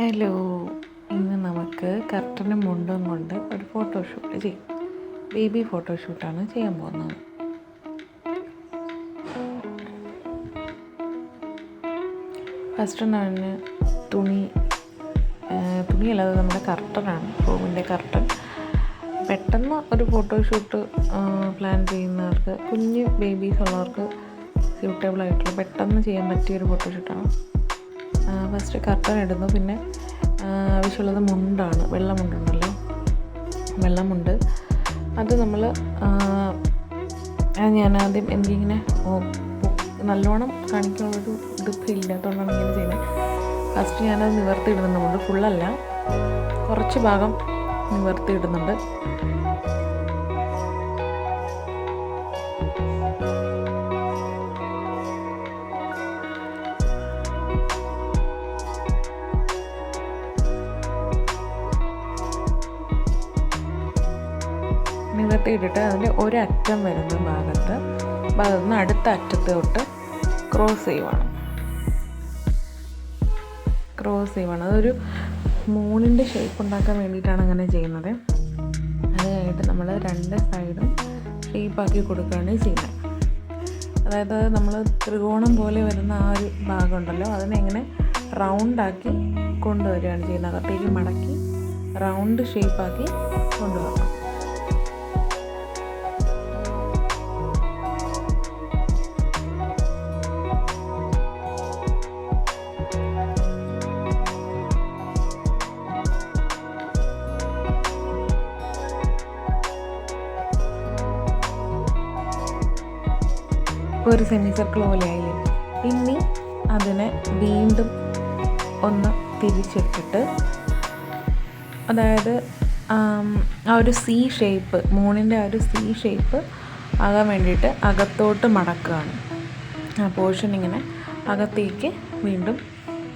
Hello ഇന്ന് നമുക്ക് കർട്ടനും മുണ്ടും കൊണ്ട് ഒരു ഫോട്ടോഷൂട്ട് ചെയ്യും. ബേബി ഫോട്ടോഷൂട്ടാണ് ചെയ്യാൻ പോകുന്നത്. ഫസ്റ്റ് ഞാൻ തുണി തുണിയല്ലാതെ നമ്മുടെ കർട്ടനാണ് റൂമിന്റെ കർട്ടൻ. പെട്ടെന്ന് ഒരു ഫോട്ടോഷൂട്ട് പ്ലാൻ ചെയ്യുന്നവർക്ക് കുഞ്ഞ് ബേബീസ് ഉള്ളവർക്ക് സ്യൂട്ടബിൾ ആയിട്ടുള്ള പെട്ടെന്ന് ചെയ്യാൻ പറ്റിയ ഒരു ഫോട്ടോഷൂട്ടാണ് ഫസ്റ്റ് കർട്ടൻ ഇടുന്നു പിന്നെ ആവശ്യമുള്ളത് മുണ്ടാണ്. വെള്ളമുണ്ടുണ്ടല്ലോ വെള്ളമുണ്ട് അത് നമ്മൾ ഞാൻ ആദ്യം എനിക്കിങ്ങനെ നല്ലോണം കാണിക്കാനുള്ളൊരു ഇതിപ്പോൾ ഇല്ലാത്തതുകൊണ്ടാണ് ഇങ്ങനെ ചെയ്യുന്നത് ഫസ്റ്റ് ഞാനത് നിവർത്തി ഇടുന്നുണ്ട് ഫുള്ളല്ല കുറച്ച് ഭാഗം നിവർത്തി ഇടുന്നുണ്ട് നിവർത്തി ഇട്ടിട്ട് അതിന്റെ ഒരറ്റം വരുന്ന ഭാഗത്ത് ഭാഗത്തുനിന്ന് അടുത്ത അറ്റത്തോട്ട് ക്രോസ് ചെയ്യുവാണ്. ക്രോസ് ചെയ്യുവാണ്. അതൊരു മൂണിന്റെ ഷേപ്പ് ഉണ്ടാക്കാൻ വേണ്ടിയിട്ടാണ് അങ്ങനെ ചെയ്യുന്നത്. അത് കഴിഞ്ഞിട്ട് നമ്മൾ രണ്ട് സൈഡും ഷേപ്പാക്കി കൊടുക്കുകയാണ് ചെയ്യുന്നത്. അതായത് നമ്മൾ ത്രികോണം പോലെ വരുന്ന ആ ഒരു ഭാഗം ഉണ്ടല്ലോ അതിനെങ്ങനെ റൗണ്ടാക്കി കൊണ്ടുവരികയാണ് ചെയ്യുന്നത്. അകത്തേക്ക് മടക്കി റൗണ്ട് ഷേപ്പാക്കി കൊണ്ടുവരണം. ഒരു സെമി സർക്കിൾ പോലെ ആയില്ലേ? ഇനി അതിനെ വീണ്ടും ഒന്ന് തിരിച്ചിട്ടിട്ട് അതായത് ആ ഒരു സി ഷേപ്പ് മൂണിന്റെ ആ ഒരു സി ഷേപ്പ് ആകാൻ വേണ്ടിയിട്ട് അകത്തോട്ട് മടക്കുകയാണ്. ആ പോർഷൻ ഇങ്ങനെ അകത്തേക്ക് വീണ്ടും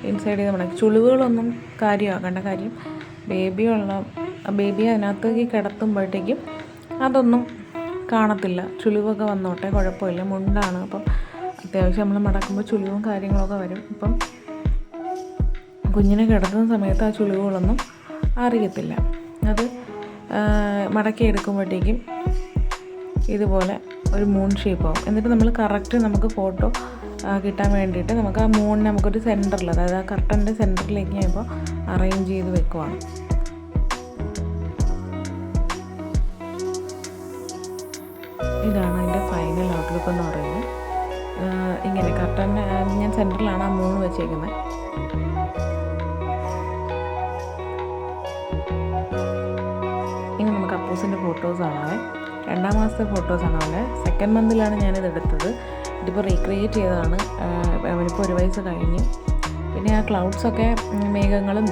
ഇൻസൈഡ് ചെയ്ത് മടക്കും. ചുളിവുകളൊന്നും കാര്യമാക്കേണ്ട കാര്യം ബേബിയുള്ള ബേബി അതിനകത്തേക്ക് കിടത്തുമ്പോഴത്തേക്കും അതൊന്നും കാണത്തില്ല. ചുളിവൊക്കെ വന്നോട്ടെ കുഴപ്പമില്ല. മുണ്ടാണ്. അപ്പം അത്യാവശ്യം നമ്മൾ മടക്കുമ്പോൾ ചുളിവും കാര്യങ്ങളൊക്കെ വരും. ഇപ്പം കുഞ്ഞിനെ കിടക്കുന്ന സമയത്ത് ആ ചുളിവുകളൊന്നും അറിയത്തില്ല. അത് മടക്കി എടുക്കുമ്പോഴത്തേക്കും ഇതുപോലെ ഒരു മൂൺ ഷേപ്പ് ആവും. എന്നിട്ട് നമ്മൾ കറക്റ്റ് നമുക്ക് ഫോട്ടോ കിട്ടാൻ വേണ്ടിയിട്ട് നമുക്ക് ആ മൂൺ നമുക്കൊരു സെന്ററിൽ അതായത് ആ കർട്ടന്റെ സെന്ററിലേക്ക് ഞാൻ ഇപ്പോൾ അറേഞ്ച് ചെയ്ത് വെക്കുവാണ്. ഇതാണ് അതിന്റെ ഫൈനൽ ഔട്ട്ലുക്ക് എന്ന് പറയുന്നത്. ഇങ്ങനെ കർട്ടൻ ഞാൻ സെന്ററിലാണ് ആ മൂന്ന് വെച്ചേക്കുന്നത്. ഇനി നമുക്ക് അപ്പൂസിന്റെ ഫോട്ടോസാണ് രണ്ടാം മാസത്തെ ഫോട്ടോസാണ് അവന്റെ. സെക്കൻഡ് മന്തിലാണ് ഞാനിത് എടുത്തത്. ഇതിപ്പോൾ റീക്രിയേറ്റ് ചെയ്തതാണ്. അവനിപ്പോൾ ഒരു വയസ്സ് കഴിഞ്ഞ്. പിന്നെ ആ ക്ലൗഡ്സൊക്കെ മേഘങ്ങളും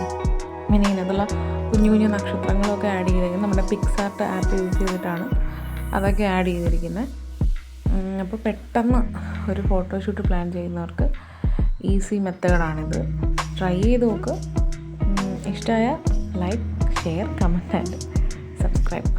പിന്നെ ഇതിനകത്തുള്ള കുഞ്ഞു കുഞ്ഞു നക്ഷത്രങ്ങളൊക്കെ ആഡ് ചെയ്തേക്കുന്നത് നമ്മുടെ പിക്സാർട്ട് ആപ്പ് യൂസ് ചെയ്തിട്ടാണ്. അതൊക്കെ ആഡ് ചെയ്തിരിക്കുന്നത് അപ്പോൾ പെട്ടെന്ന് ഒരു ഫോട്ടോഷൂട്ട് പ്ലാൻ ചെയ്യുന്നവർക്ക് ഈസി മെത്തേഡാണിത്. ട്രൈ ചെയ്ത് നോക്ക്. ഇഷ്ടമായ like share comment and subscribe